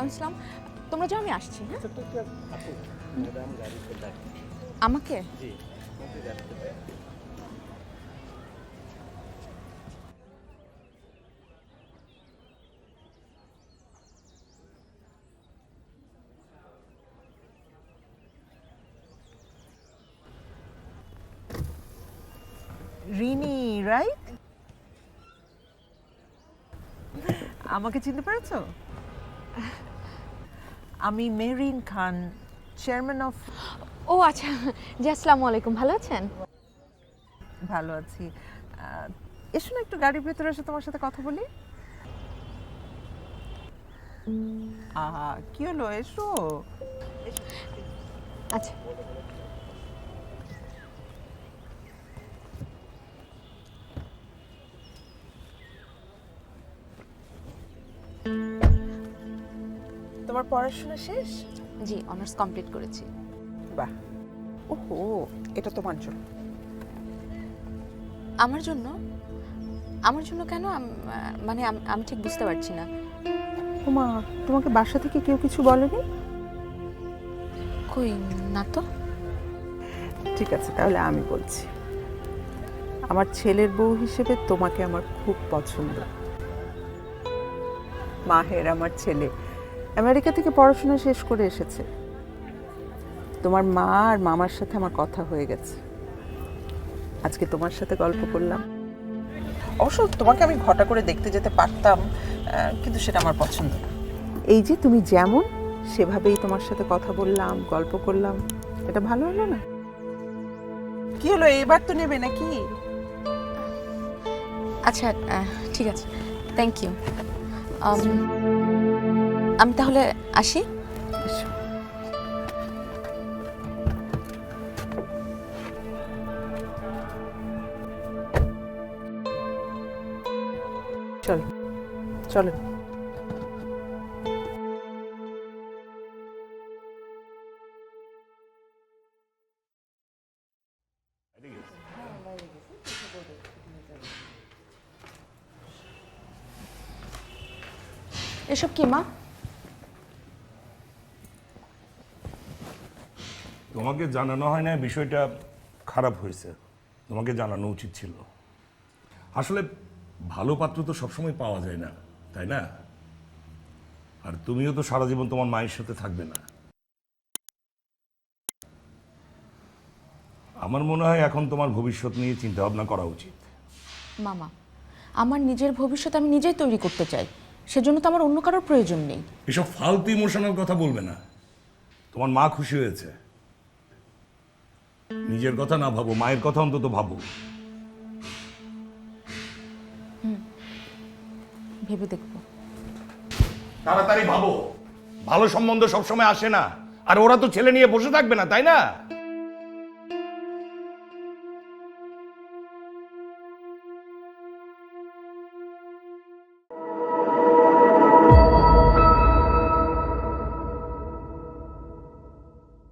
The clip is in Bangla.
আসসালাম তোমরা যাও আমি আসছি হ্যাঁ? আমাকে? আমাকে রিনি রাইট আমাকে চিনতে পেরেছ? আমি মেরিন খান চেয়ারম্যান অফ ও আচ্ছা। জি আসসালামু আলাইকুম। ভালো আছেন? ভালো আছি। এসো না একটু গাড়ির ভেতরে এসে তোমার সাথে কথা বলি। আহা কি হলো? এসো। আচ্ছা। তোমার পড়াশোনা শেষ? জি অনার্স কমপ্লিট করেছি। বাহ। ওহো এটা তোমার জন্য। আমার জন্য? আমার জন্য কেন? মানে আমি ঠিক বুঝতে পারছি না। ওমা তোমাকে বাসা থেকে কেউ কিছু বলেনি? কই না তো। ঠিক আছে তাহলে আমি বলছি। আমার ছেলের বউ হিসেবে তোমাকে আমার খুব পছন্দ। মাহের আমার ছেলে। আমেরিকা থেকে পড়াশোনা শেষ করে এসেছে। তোমার মা আর মামার সাথে আমার কথা হয়ে গেছে। আজকে তোমার সাথে গল্প করলাম। অবশ্য তোমাকে আমি ঘটা করে দেখতে যেতে পারতাম কিন্তু সেটা আমার পছন্দ না। এই যে তুমি যেমন সেভাবেই তোমার সাথে কথা বললাম গল্প করলাম। এটা ভালো হলো না? কি হলো এবার তো নেবে নাকি? আচ্ছা ঠিক আছে। থ্যাংক ইউ আমি তাহলে আসি। চলো চলো এসব কি মা তোমাকে জানানো হয় না বিষয়টা খারাপ হয়েছে। তোমাকে জানানো উচিত ছিল। আসলে ভালো পাত্র তো সবসময় পাওয়া যায় না তাই না? আর তুমিও তো সারা জীবন তোমার মায়ের সাথে থাকবে না। আমার মনে হয় এখন তোমার ভবিষ্যৎ নিয়ে চিন্তা ভাবনা করা উচিত। মামা আমার নিজের ভবিষ্যৎ আমি নিজেই তৈরি করতে চাই। সেজন্য তো আমার অন্য কারোর প্রয়োজন নেই। এসব ফালতু ইমোশনাল কথা বলবে না। তোমার মা খুশি হয়েছে। নিজের কথা না ভাবো মায়ের কথা অন্তত ভাবো। ভেবে দেখব। তাড়াতাড়ি ভাবো। ভালো সম্বন্ধ সবসময় আসে না। আর ওরা তো ছেলে নিয়ে বসে থাকবে না তাই না?